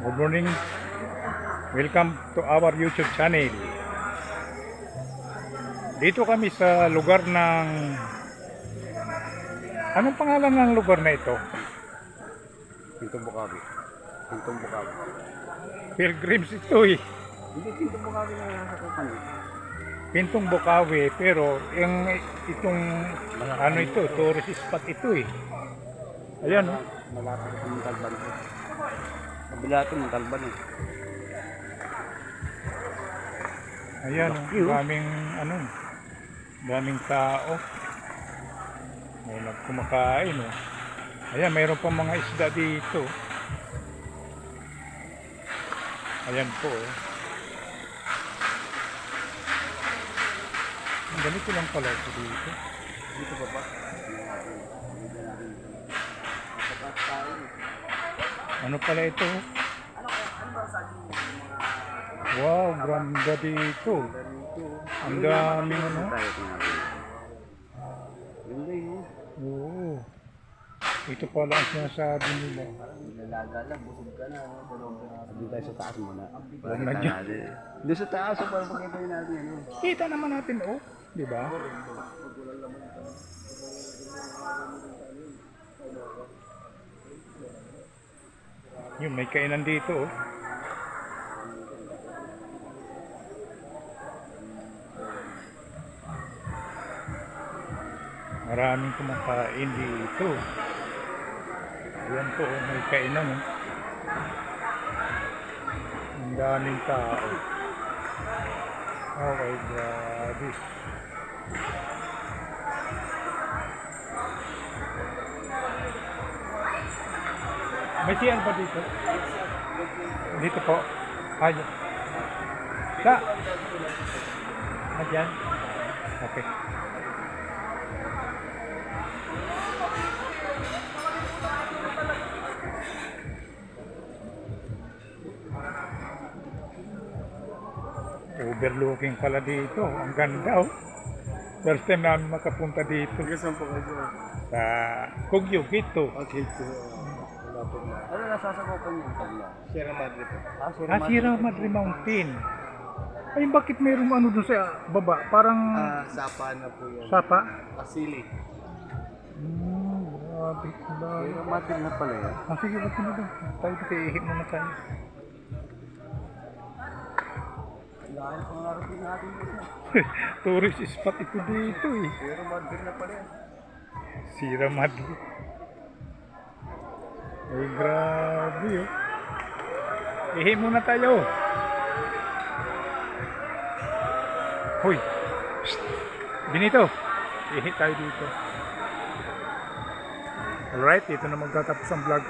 Good morning. Welcome to our YouTube channel. Dito kami sa lugar ng Anong pangalan ng lugar na ito? Pintong Bukawi. Pintong Bukawi. Pilgrims ito eh. Hindi, Pintong Bukawi na nasa kupan. Pintong Bukawi pero yung itong ano ito, tourist spot ito eh. Ayan oh. Malapit ng Talban ko. Kabila ito ng Talban eh. Ayan oh. Daming ano. Daming tao. May nagkumakain oh. Ayan, mayroon pa mga isda dito. Ayan po oh. Ang ganito lang pala ito dito. Dito pa ba? Sapat tayo. Ano pala ito? Wow, ganda dito. Ang daming ano. Ganda yun. Oo. Ito pala ang sinasabi nila. Nilalaga lang, busog ka na. Doon tayo sa taas muna. Huwag na dyan. Doon sa taas, para makita yun natin ano. Kita naman natin, oh. Di ba? Yun, may kainan dito, oh. Maraming kumakain dito. Ayan po, oh, may kainan, oh. Ang daming tao. Okay, grabe. May siyan ba dito? Dito po. Ay. Sa. Ah, dyan? Okay. Overlooking pala dito. Ang ganda oh. First time namin makapunta dito Saan po kayo? sa Kugyo, Gito. Okay, so, na. Ano nasasakopan niyo sa niya? Sierra Madre po. Ah, Ah, Sierra Madre Mountain. Ay, bakit mayroong ano doon sa baba? Parang Ah, sapa na po yan. sapa? Asili. Hmm, grabe. ang. Sierra Madre na pala yan. Ah, sige, ba't na doon? Tayo kasi ihip muna tayo. Dahil pangarating natin dito. Tourist spot ito dito eh. Sierra Madre na pala yan. Sierra Madre. Ay, grabe oh. Ihip muna tayo. Hoy. Psst. Benito. Ihip tayo dito. Alright, ito na magtatapos ang vlog ko.